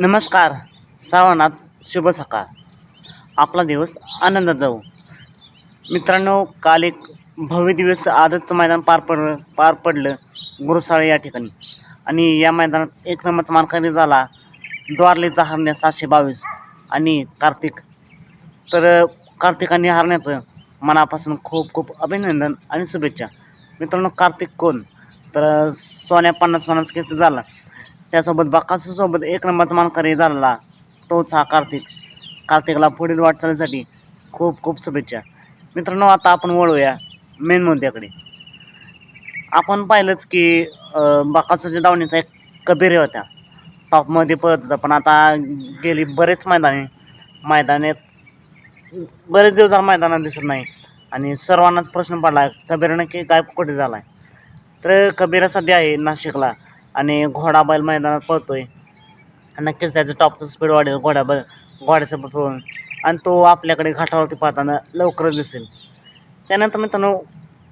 नमस्कार. श्रावणात शुभ सकाळ आपला दिवस आनंदात जाऊ मित्रांनो काल एक भव्य दिवस आजच मैदान पार पडलं पार पडलं गुरुसाळे या ठिकाणी. आणि या मैदानात एक नंबरचा मानकरी झाला द्वारलेचा हरण्या सातशे बावीस आणि कार्तिक. तर कार्तिकाने हरण्याचं मनापासून खूप खूप अभिनंदन आणि शुभेच्छा. मित्रांनो कार्तिक कोण? तर सोन्या पन्नास पन्नास केस झाला. त्यासोबत बाकासूसोबत एक नंबरचा मानकरी झालेला तोच हा कार्तिक. कार्तिकला पुढील वाटचालीसाठी खूप खूप शुभेच्छा. मित्रांनो आता आपण वळूया मेन मुद्द्याकडे. आपण पाहिलंच की अं, बाकासूच्या दावणीचा एक कबीर होता. टॉपमध्ये पळत होता पण आता गेली बरेच मैदाने. मैदानात बरेच दिवस झाला मैदानात दिसत नाही. आणि सर्वांनाच प्रश्न पडला कबीर नक्की काय कुठे झाला आहे तर कबीर सध्या आहे नाशिकला. आणि घोडा बैल मैदानात पळतोय. नक्कीच त्याचं टॉपचं स्पीड वाढेल घोडा बैल घोड्याचं पळून. आणि तो आपल्याकडे घाटावरती पाहताना लवकरच दिसेल. त्यानंतर मित्रांनो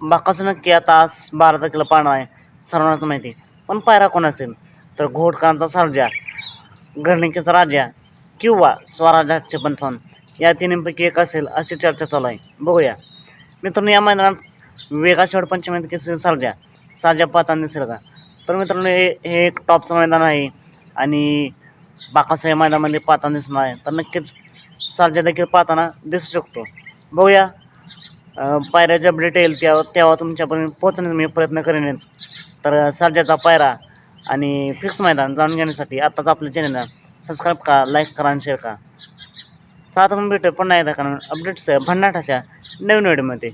बाकासं नक्की आता बारा तारखेला पाळणं आहे. सर्वांनाच माहिती आहे. पण पायरा कोण असेल? तर घोडकांचा सर्जा घरणिकेचा राजा किंवा स्वराज्याचे पंचावन्न या तिन्हीपैकी एक असेल अशी चर्चा चालू आहे. बघूया. मित्रांनो या मैदानात वेगाशेवट पंचमी केसरी सर्जा. साजा पाहताना दिसेल का? तर मित्रांनो हे हे एक टॉपचं मैदान आहे आणि बाकासा या मैदानामध्ये पाहताना दिसणार आहे. तर नक्कीच सर्जा देखील पाहताना दिसू शकतो. बघूया पायऱ्याचे अपडेट येईल तेव्हा तेव्हा तुमच्यापर्यंत पोहोचण्याचा मी प्रयत्न करेनच तर सर्जाचा पायरा आणि फिक्स मैदान जाणून घेण्यासाठी आत्ताच आपल्या चॅनलला सबस्क्राईब करा लाईक करा आणि शेअर करा. चला तर मग भेटू पण नाही कारण अपडेट्स भन्नाटाच्या नवीन व्हिडिओमध्ये